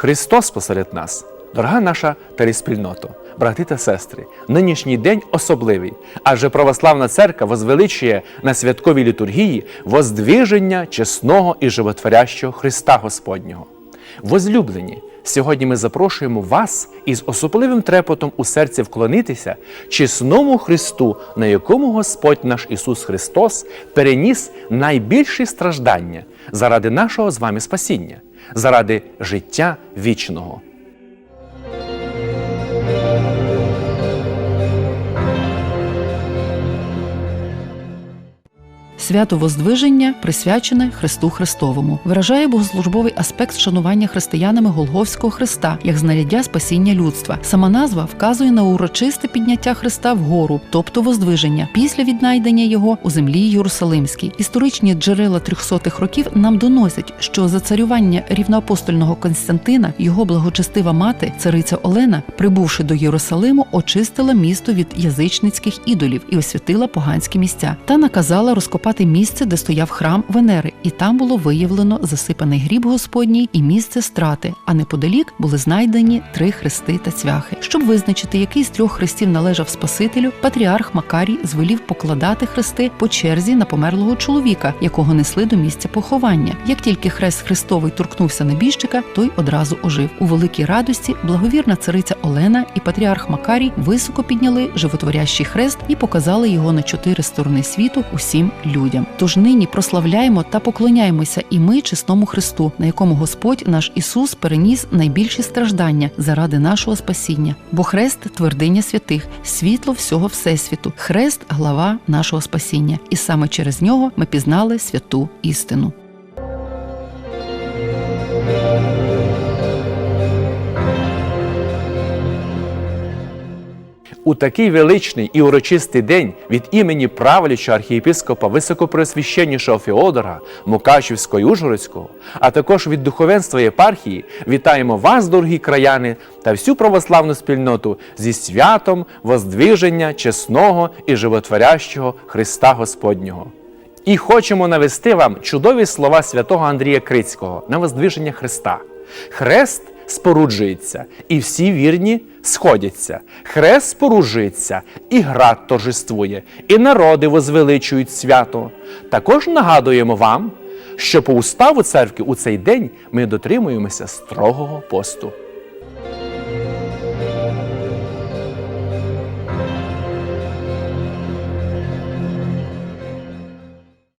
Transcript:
Христос посеред нас, дорога наша телеспільнота, брати та сестри, нинішній день особливий, адже православна церква возвеличує на святковій літургії воздвиження чесного і животворящого Христа Господнього. Возлюблені, сьогодні ми запрошуємо вас із особливим трепотом у серці вклонитися чесному Христу, на якому Господь наш Ісус Христос переніс найбільші страждання заради нашого з вами спасіння, заради життя вічного. Свято Воздвиження присвячене Христу Христовому, виражає богослужбовий аспект вшанування християнами Голговського Христа як знаряддя спасіння людства. Сама назва вказує на урочисте підняття Христа вгору, тобто Воздвиження, після віднайдення його у землі Єрусалимській. Історичні джерела 300-х років нам доносять, що за царювання рівноапостольного Константина його благочестива мати, цариця Олена, прибувши до Єрусалиму, очистила місто від язичницьких ідолів і освятила поганські місця та наказала розкопати місце, де стояв храм Венери, і там було виявлено засипаний гріб Господній і місце страти. А неподалік були знайдені три хрести та цвяхи. Щоб визначити, який з трьох хрестів належав Спасителю, патріарх Макарій звелів покладати хрести по черзі на померлого чоловіка, якого несли до місця поховання. Як тільки хрест Христовий торкнувся небіжчика, той одразу ожив. У великій радості благовірна цариця Олена і патріарх Макарій високо підняли животворящий хрест і показали його на чотири сторони світу усім людям. Тож нині прославляємо та поклоняємося і ми чесному Христу, на якому Господь наш Ісус переніс найбільші страждання заради нашого спасіння. Бо хрест твердиня святих, світло всього всесвіту, хрест глава нашого спасіння, і саме через нього ми пізнали святу істину. У такий величний і урочистий день від імені правлячого архієпископа високопреосвященнішого Феодора Мукачівського і а також від духовенства єпархії вітаємо вас, дорогі краяни, та всю православну спільноту зі святом воздвиження чесного і животворящого Христа Господнього. І хочемо навести вам чудові слова святого Андрія Крицького на воздвиження Христа. Хрест споруджується, і всі вірні сходяться. Хрест споруджується, і град торжествує, і народи возвеличують свято. Також нагадуємо вам, що по уставу церкви у цей день ми дотримуємося строгого посту.